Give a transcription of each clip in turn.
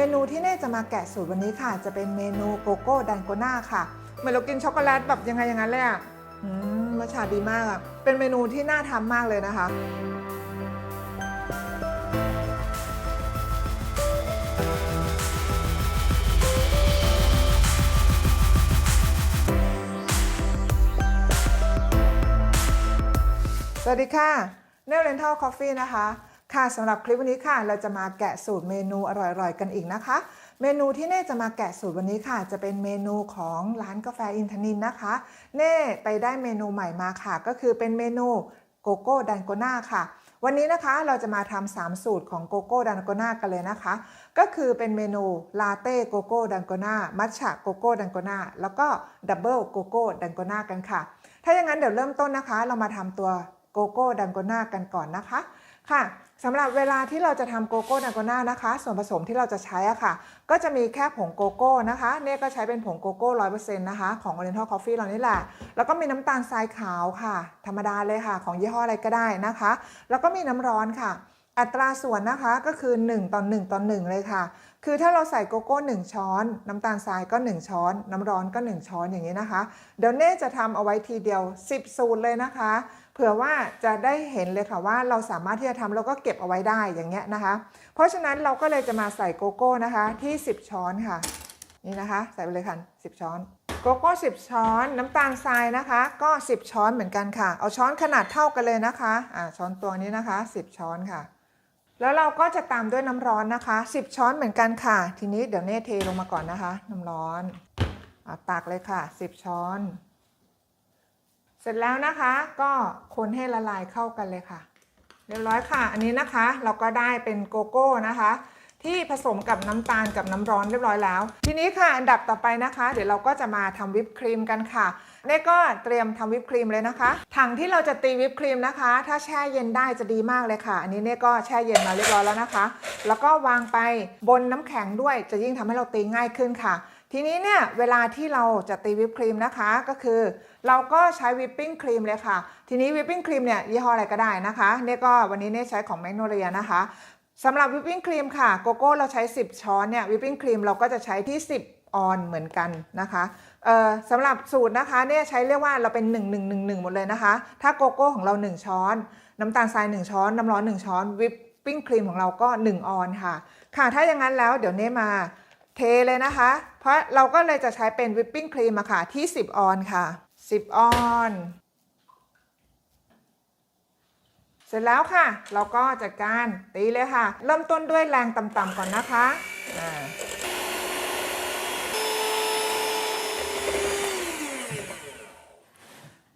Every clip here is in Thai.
เมนูที่เน่จะมาแกะสูตรวันนี้ค่ะ จะเป็นเมนูโกโก้ดันโกน่าค่ะเหมือนเรากินช็อกโกแลตแบบยังไงอย่างนั้นเลยอะมรสชาติดีมากอะ เป็นเมนูที่น่าทำมากเลยนะคะสวัสดีค่ะ เนลเรนทัลคอฟฟี่นะคะ ค่ะสำหรับคลิปวันนี้ค่ะ เราจะมาแกะสูตรเมนูอร่อยๆ กันอีกนะคะ เมนูที่เน่จะมาแกะสูตรวันนี้ค่ะ จะเป็นเมนูของร้านกาแฟอินทนินนะคะ เน่ไปได้เมนูใหม่มาค่ะ ก็คือเป็นเมนูโกโก้ดันโกน่าค่ะ วันนี้นะคะเราจะมาทำสามสูตรของโกโก้ดันโกน่ากันเลยนะคะ ก็คือเป็นเมนูลาเต้โกโก้ดันโกน่ามัทฉะโกโก้ดันโกน่าแล้วก็ดับเบิลโกโก้ดันโกน่ากันค่ะ ถ้าอย่างนั้นเดี๋ยวเริ่มต้นนะคะ เรามาทำตัวโกโก้ดันโกน่ากันก่อนนะคะค่ะ สำหรับเวลาที่เราจะทำโกโก้ดันโกน่านะคะ ส่วนผสมที่เราจะใช้อะค่ะ ก็จะมีแค่ผงโกโก้นะคะเนี่ยก็ใช้เป็นผงโกโก้ร้อยเปอร์เซ็นต์นะคะของ Oriental Coffee เรานี่แหละ แล้วก็มีน้ำตาลทรายขาวค่ะ ธรรมดาเลยค่ะ ของยี่ห้ออะไรก็ได้นะคะ แล้วก็มีน้ำร้อนค่ะ อัตราส่วนนะคะก็คือ 1ต่อ1ต่อ1เลยค่ะ คือถ้าเราใส่โกโก้ 1 ช้อน น้ำตาลทรายก็ 1 ช้อน น้ำร้อนก็ 1 ช้อนอย่างนี้นะคะ เดี๋ยวเน่จะทำเอาไว้ทีเดียว 10 สูตรเลยนะคะ ผื่อว่าจะได้เห็นเลยค่ะว่าเราสามารถที่จะทำแล้วก็เก็บเอาไว้ได้อย่างเงี้ยนะคะ เพราะฉะนั้นเราก็เลยจะมาใส่โกโก้นะคะที่ 10 ช้อนค่ะ นี่นะคะ ใส่ไปเลยค่ะ 10 ช้อน โกโก้ 10 ช้อน น้ำตาลทรายนะคะ ก็ 10 ช้อนเหมือนกันค่ะ เอาช้อนขนาดเท่ากันเลยนะคะอ่าช้อนตัวนี้นะคะ 10 ช้อนค่ะ แล้วเราก็จะตามด้วยน้ำร้อนนะคะ 10 ช้อนเหมือนกันค่ะ ทีนี้เดี๋ยวเน่เทลงมาก่อนนะคะ น้ำร้อนอ่าตักเลยค่ะ 10 ช้อน เสร็จแล้วนะคะก็คนให้ละลายเข้ากันเลยค่ะ เรียบร้อยค่ะ อันนี้นะคะเราก็ได้เป็นโกโก้นะคะ ที่ผสมกับน้ำตาลกับน้ำร้อนเรียบร้อยแล้ว ทีนี้ค่ะอันดับต่อไปนะคะ เดี๋ยวเราก็จะมาทำวิปครีมกันค่ะเน่ก็เตรียมทำวิปครีมเลยนะคะถังที่เราจะตีวิปครีมนะคะ ถ้าแช่เย็นได้จะดีมากเลยค่ะ อันนี้เน่ก็แช่เย็นมาเรียบร้อยแล้วนะคะ แล้วก็วางไปบนน้ำแข็งด้วยจะยิ่งทำให้เราตีง่ายขึ้นค่ะทีนี้เนี่ยเวลาที่เราจะตีวิปครีมนะคะก็คือ เราก็ใช้วิปปิ้งครีมเลยค่ะ ทีนี้วิปปิ้งครีมเนี่ยยี่ห้ออะไรก็ได้นะคะเนี่ยก็วันนี้เนี่ยใช้ของแมกโนเลียนะคะสำหรับวิปปิ้งครีมค่ะโกโก้เราใช้ 10 ช้อนเนี่ยวิปปิ้งครีมเราก็จะใช้ที่ 10 ออนเหมือนกันนะคะเอ่อสำหรับสูตรนะคะเนี่ยใช้เรียกว่าเราเป็น 1 1 1 1 หมดเลยนะคะ ถ้าโกโก้ของเรา 1 ช้อน น้ำตาลทราย 1 ช้อน น้ำร้อน 1 ช้อนวิปปิ้งครีมของเราก็ 1 ออนค่ะ ค่ะถ้าอย่างนั้นแล้วเดี๋ยวเน่มาเทเลยนะคะ เพราะเราก็เลยจะใช้เป็นวิปปิ้งครีมอะค่ะที่ 10 ออนค่ะ 10ออน เสร็จแล้วค่ะ เราก็จัดการตีเลยค่ะ เริ่มต้นด้วยแรงต่ำๆก่อนนะคะอ่า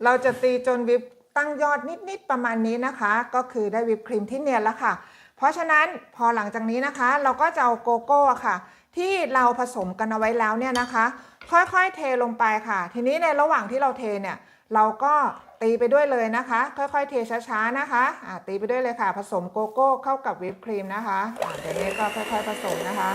เราจะตีจนวิปตั้งยอดนิด ๆ ประมาณนี้นะคะ ก็คือได้วิปครีมที่เนียนแล้วค่ะ เพราะฉะนั้นพอหลังจากนี้นะคะ เราก็จะเอาโกโก้ค่ะ ที่เราผสมกันเอาไว้แล้วเนี่ยนะคะ ค่อยๆเทลงไปค่ะ ทีนี้ในระหว่างที่เราเทเนี่ย เราก็ตีไปด้วยเลยนะคะ ค่อยๆ เทช้าๆนะคะอ่าตีไปด้วยเลยค่ะ ผสมโกโก้เข้ากับวิปครีมนะคะอ่าเดี๋ยวนี้ก็ค่อยๆผสมนะคะ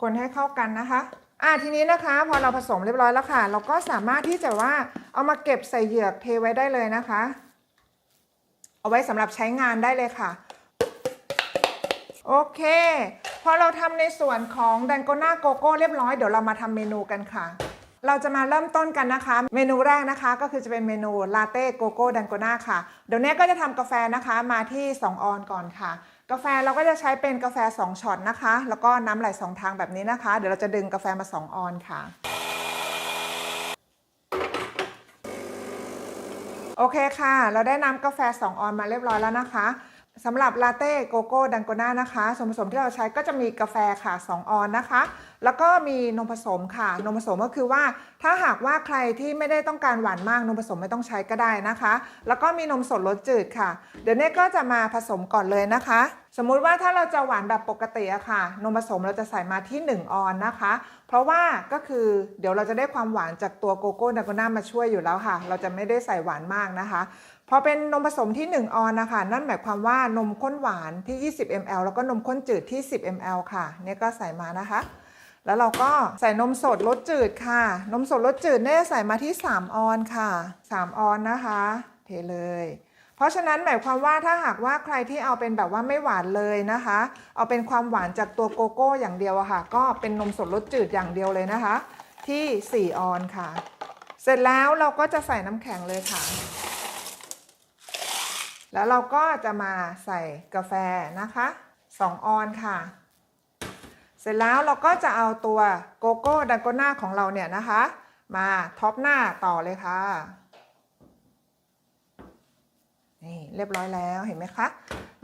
คนให้เข้ากันนะคะอ่าทีนี้นะคะพอเราผสมเรียบร้อยแล้วค่ะ เราก็สามารถที่จะว่าเอามาเก็บใส่เหยือกเทไว้ได้เลยนะคะ เอาไว้สำหรับใช้งานได้เลยค่ะ โอเค พอเราทำในส่วนของดันโกน่าโกโก้เรียบร้อย เดี๋ยวเรามาทำเมนูกันค่ะ เราจะมาเริ่มต้นกันนะคะ เมนูแรกนะคะ ก็คือจะเป็นเมนูลาเต้โกโก้ดันโกน่าค่ะ เดี๋ยวเนี้ก็จะทำกาแฟนะคะมาที่ 2 ออนก่อนค่ะ กาแฟเราก็จะใช้เป็นกาแฟ 2ช็อตนะคะ แล้วก็น้ำไหลสองทางแบบนี้นะคะ เดี๋ยวเราจะดึงกาแฟมา 2 ออนค่ะโอเคค่ะ เราได้น้ำกาแฟ 2 ออนมาเรียบร้อยแล้วนะคะ สำหรับลาเต้โกโก้ดันโกน่านะคะส่วนผสมที่เราใช้ก็จะมีกาแฟค่ะ 2 ออนนะคะ แล้วก็มีนมผสมค่ะ นมผสมก็คือว่า ถ้าหากว่าใครที่ไม่ได้ต้องการหวานมากนมผสมไม่ต้องใช้ก็ได้นะคะ แล้วก็มีนมสดรสจืดค่ะ เดี๋ยวเนี้ก็จะมาผสมก่อนเลยนะคะ สมมุติว่าถ้าเราจะหวานแบบปกติอะค่ะ นมผสมเราจะใส่มาที่ 1 ออนนะคะ เพราะว่าก็คือเดี๋ยวเราจะได้ความหวานจากตัวโกโก้ดันโกน่ามาช่วยอยู่แล้วค่ะ เราจะไม่ได้ใส่หวานมากนะคะพอเป็นนมผสมที่ 1 ออนนะคะ นั่นหมายความว่านมข้นหวานที่ 20 ml แล้วก็นมข้นจืดที่ 10 ml ค่ะเนี่ยก็ใส่มานะคะ แล้วเราก็ใส่นมสดรสจืดค่ะ นมสดรสจืดเนี่ยใส่มาที่ 3 ออนค่ะ 3 ออนนะคะ เทเลย ราะฉะนั้นหมายความว่าถ้าหากว่าใครที่เอาเป็นแบบว่าไม่หวานเลยนะคะ เอาเป็นความหวานจากตัวโกโก้อย่างเดียวอะค่ะ ก็เป็นนมสดรสจืดอย่างเดียวเลยนะคะ ที่ 4 ออนค่ะ เสร็จแล้วเราก็จะใส่น้ำแข็งเลยค่ะ แล้วเราก็จะมาใส่กาแฟนะคะ 2 ออนค่ะ เสร็จแล้วเราก็จะเอาตัวโกโก้ดันโกน่าของเราเนี่ยนะคะ มาท็อปหน้าต่อเลยค่ะ นี่เรียบร้อยแล้วเห็นไหมคะ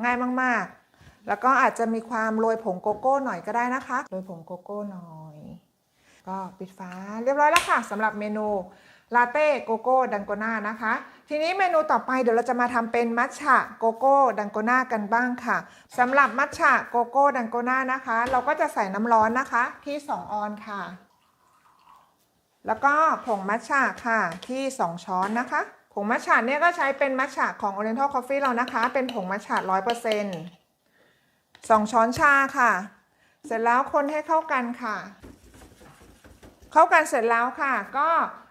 ง่ายมากๆ แล้วก็อาจจะมีความโรยผงโกโก้หน่อยก็ได้นะคะโรยผงโกโก้หน่อย ก็ปิดฝาเรียบร้อยแล้วค่ะสำหรับเมนูลาเต้โกโก้ดันโกน่านะคะ ทีนี้เมนูต่อไปเดี๋ยวเราจะมาทำเป็นมัทฉะโกโก้ดันโกน่ากันบ้างค่ะสำหรับมัทฉะโกโก้ดันโกน่านะคะ เราก็จะใส่น้ำร้อนนะคะที่ 2 ออนค่ะ แล้วก็ผงมัทฉะค่ะที่ 2 ช้อนนะคะ ผงมัทฉะเนี่ยก็ใช้เป็นมัทฉะของ Oriental Coffee เรานะคะ เป็นผงมัทฉะ100% 2ช้อนชาค่ะ เสร็จแล้วคนให้เข้ากันค่ะ เข้ากันเสร็จแล้วค่ะ ก็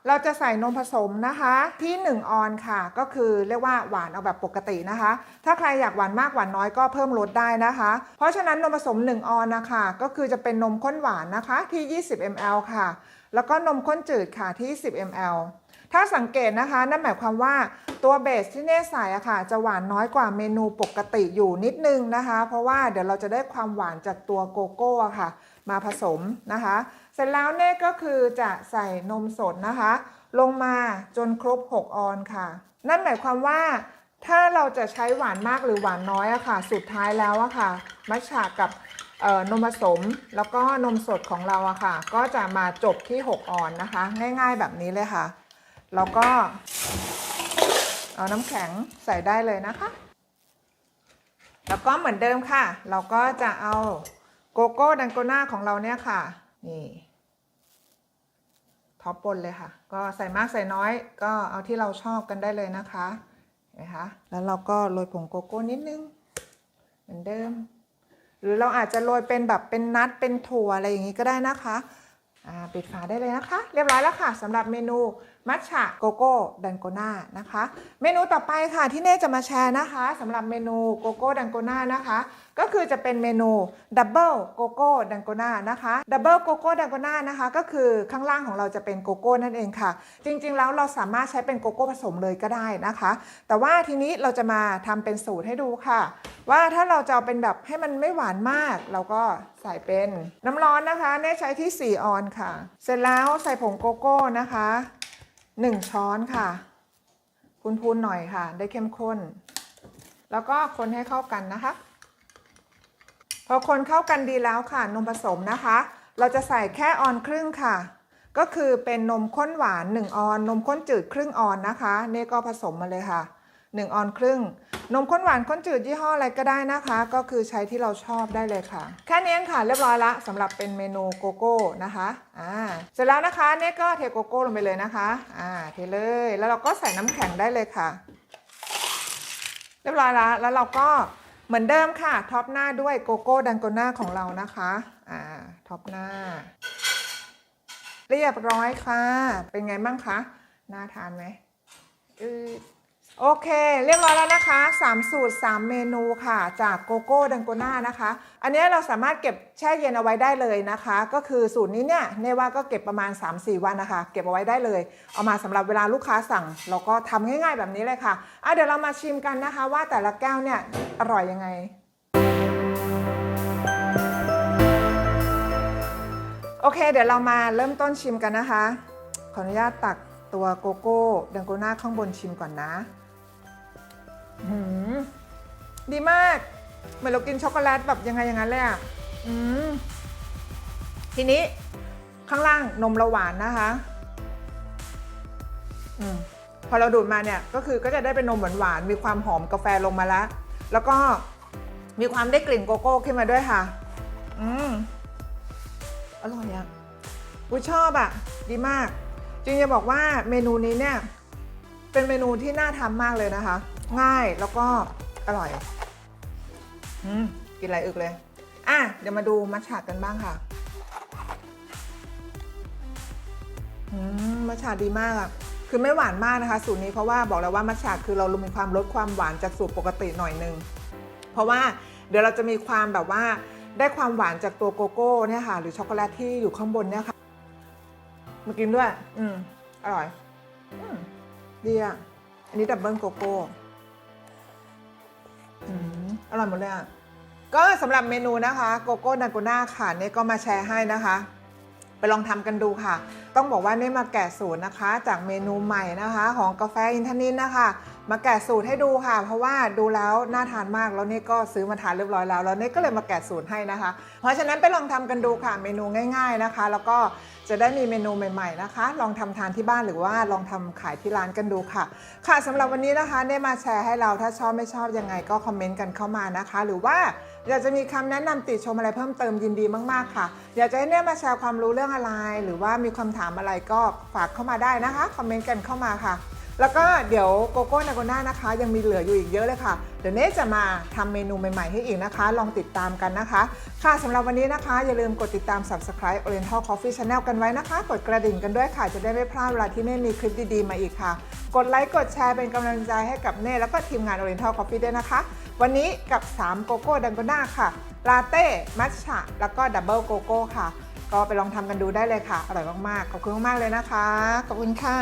เราจะใส่นมผสมนะคะที่ 1 ออนค่ะ ก็คือเรียกว่าหวานเอาแบบปกตินะคะ ถ้าใครอยากหวานมากหวานน้อยก็เพิ่มลดได้นะคะ เพราะฉะนั้นนมผสม 1 ออนนะคะ ก็คือจะเป็นนมข้นหวานนะคะที่ 20 ml ค่ะ แล้วก็นมข้นจืดค่ะที่ 10 ml ถ้าสังเกตนะคะ นั่นหมายความว่าตัวเบสที่เน่ใส่อะค่ะ จะหวานน้อยกว่าเมนูปกติอยู่นิดนึงนะคะ เพราะว่าเดี๋ยวเราจะได้ความหวานจากตัวโกโก้อะค่ะ มาผสมนะคะ เสร็จแล้วเน่ก็คือจะใส่นมสดนะคะ ลงมาจนครบ 6 ออนค่ะ นั่นหมายความว่าถ้าเราจะใช้หวานมากหรือหวานน้อยอะค่ะ สุดท้ายแล้วอะค่ะ มัชฉะกับนมผสมแล้วก็นมสดของเราอะค่ะ ก็จะมาจบที่ 6 ออนนะคะ ง่ายๆแบบนี้เลยค่ะ แล้วก็ เอาน้ำแข็งใส่ได้เลยนะคะ แล้วก็เหมือนเดิมค่ะ เราก็จะเอาโกโก้ดันโกน่าของเราเนี่ยค่ะ นี่ท็อปบนเลยค่ะ ก็ใส่มากใส่น้อยก็เอาที่เราชอบกันได้เลยนะคะเห็นไหมคะแล้วเราก็โรยผงโกโก้นิดนึง เหมือนเดิม หรือเราอาจจะโรยเป็นแบบเป็นนัทเป็นถั่วอะไรอย่างนี้ก็ได้นะคะอ่าปิดฝาได้เลยนะคะ เรียบร้อยแล้วค่ะสำหรับเมนู มัทฉะโกโก้ดันโกนานะคะ เมนูต่อไปค่ะที่เน่จะมาแชร์นะคะสำหรับเมนูโกโก้ดันโกนานะคะ ก็คือจะเป็นเมนูดับเบิลโกโก้ดันโกนานะคะดับเบิลโกโก้ดันโกนานะคะก็คือข้างล่างของเราจะเป็นโกโก้นั่นเองค่ะ จริงๆแล้วเราสามารถใช้เป็นโกโก้ผสมเลยก็ได้นะคะ แต่ว่าทีนี้เราจะมาทำเป็นสูตรให้ดูค่ะ ว่าถ้าเราจะเอาเป็นแบบให้มันไม่หวานมาก เราก็ใส่เป็นน้ำร้อนนะคะเน่ใช้ที่ 4 ออนค่ะ เสร็จแล้วใส่ผงโกโก้นะคะ หนึ่งช้อนค่ะ พูนๆหน่อยค่ะ ได้เข้มข้น แล้วก็คนให้เข้ากันนะคะ พอคนเข้ากันดีแล้วค่ะ นมผสมนะคะ เราจะใส่แค่ออนครึ่งค่ะ ก็คือเป็นนมข้นหวาน 1 ออน นมข้นจืดครึ่งออนนะคะ นี่ก็ผสมมาเลยค่ะ 1 ออนครึ่ง นมข้นหวานข้นจืดยี่ห้ออะไรก็ได้นะคะ ก็คือใช้ที่เราชอบได้เลยค่ะ แค่นี้เองค่ะเรียบร้อยละสำหรับเป็นเมนูโกโก้นะคะอ่าเสร็จแล้วนะคะเน่ก็เทโกโก้ลงไปเลยนะคะอ่าเทเลยแล้วเราก็ใส่น้ำแข็งได้เลยค่ะ เรียบร้อยล้วแล้วเราก็เหมือนเดิมค่ะท็อปหน้าด้วยโกโก้ดันโกน่าของเรานะคะอ่าท็อปหน้า เรียบร้อยค่ะ เป็นไงบ้างคะน่าทานไหมอือ โอเค เรียบร้อยแล้วนะคะ 3 สูตร 3 เมนูค่ะ จากโกโก้ดังโกน่านะคะ อันนี้เราสามารถเก็บแช่เย็นเอาไว้ได้เลยนะคะ ก็คือสูตรนี้เนี่ยเนว่าก็เก็บประมาณ 3-4 วันนะคะ เก็บเอาไว้ได้เลย เอามาสำหรับเวลาลูกค้าสั่ง เราก็ทำง่ายๆแบบนี้เลยค่ะอะ เดี๋ยวเรามาชิมกันนะคะ ว่าแต่ละแก้วเนี่ยอร่อยยังไงโอเค เดี๋ยวเรามาเริ่มต้นชิมกันนะคะ ขออนุญาตตักตัวโกโก้ดังโกน่าข้างบนชิมก่อนนะ หืมดีมาก เหมือนเรากินช็อกโกแลตแบบยังไงอย่างนั้นเลยอะอืมทีนี้ข้างล่างนมเราหวานนะคะอพอเราดูดมาเนี่ยก็คือก็จะได้เป็นนมหวานๆมีความหอมกาแฟลงมาแล้ว แล้วก็มีความได้กลิ่นโกโก้ขึ้นมาด้วยค่ะ อืมอร่อยอะอุ้ยชอบอะ ดีมาก จริงจะบอกว่าเมนูนี้เนี่ย เป็นเมนูที่น่าทำมากเลยนะคะ ง่ายแล้วก็อร่อยอืมกินอะไรอึกเลย อะ เดี๋ยวมาดูมัทฉะกันบ้างค่ะอืมมัทฉะดีมากอะคือไม่หวานมากนะคะ สูตรนี้เพราะว่าบอกแล้วว่ามัทฉะคือเรามีความลดความหวานจากสูตรปกติหน่อยนึง เพราะว่าเดี๋ยวเราจะมีความแบบว่าได้ความหวานจากตัวโกโก้เนี่ยค่ะ หรือช็อกโกแลตที่อยู่ข้างบนเนี่ยค่ะ มากินด้วย อืม อร่อย อืม ดีอะ อันนี้ดับเบิลโกโก้ อร่อยหมดเลยอะ ก็สำหรับเมนูนะคะ โกโก้ดาโกน่าค่ะเนี่ยก็มาแชร์ให้นะคะ ไปลองทำกันดูค่ะ ต้องบอกว่าเนี่มาแกะสูตรนะคะ จากเมนูใหม่นะคะ ของกาแฟอินทนินนะคะ มาแกะสูตรให้ดูค่ะ เพราะว่าดูแล้วน่าทานมากแล้วเนี่ก็ซื้อมาทานเรียบร้อยแล้วแล้วเนี่ก็เลยมาแกะสูตรให้นะคะ เพราะฉะนั้นไปลองทำกันดูค่ะ เมนูง่าย ๆนะคะ แล้วก็จะได้มีเมนูใหม่ ๆนะคะ ลองทำทานที่บ้านหรือว่าลองทำขายที่ร้านกันดูค่ะ ค่ะสำหรับวันนี้นะคะเนี่ยมาแชร์ให้เราถ้าชอบไม่ชอบยังไงก็คอมเมนต์กันเข้ามานะคะ หรือว่าอยากจะมีคำแนะนำติชมอะไรเพิ่มเติมยินดีมากๆค่ะ อยากจะให้เนี่ยมาแชร์ความรู้เรื่องอะไร หรือว่ามีคำถามอะไรก็ฝากเข้ามาได้นะคะ คอมเมนต์กันเข้ามาค่ะ แล้วก็เดี๋ยวโกโก้นาโกน่านะคะ ยังมีเหลืออยู่อีกเยอะเลยค่ะ เดี๋ยวเนสจะมาทำเมนูใหม่ๆให้อีกนะคะ ลองติดตามกันนะคะ ค่ะสำหรับวันนี้นะคะ อย่าลืมกดติดตาม subscribe Oriental Coffee Channel กันไว้นะคะ กดกระดิ่งกันด้วยค่ะ จะได้ไม่พลาดเวลาที่เน่มีคลิปดีๆมาอีกค่ะ กดไลค์กดแชร์เป็นกำลังใจให้กับเน่แล้วก็ทีมงาน Oriental Coffee ด้วยนะคะ วันนี้กับ3โกโก้ดังโกน่าค่ะลาเต้มัทฉะแล้วก็ดับเบิลโกโก้ค่ะ ก็ไปลองทำกันดูได้เลยค่ะ อร่อยมากๆ ขอบคุณมากๆเลยนะคะ ขอบคุณค่ะ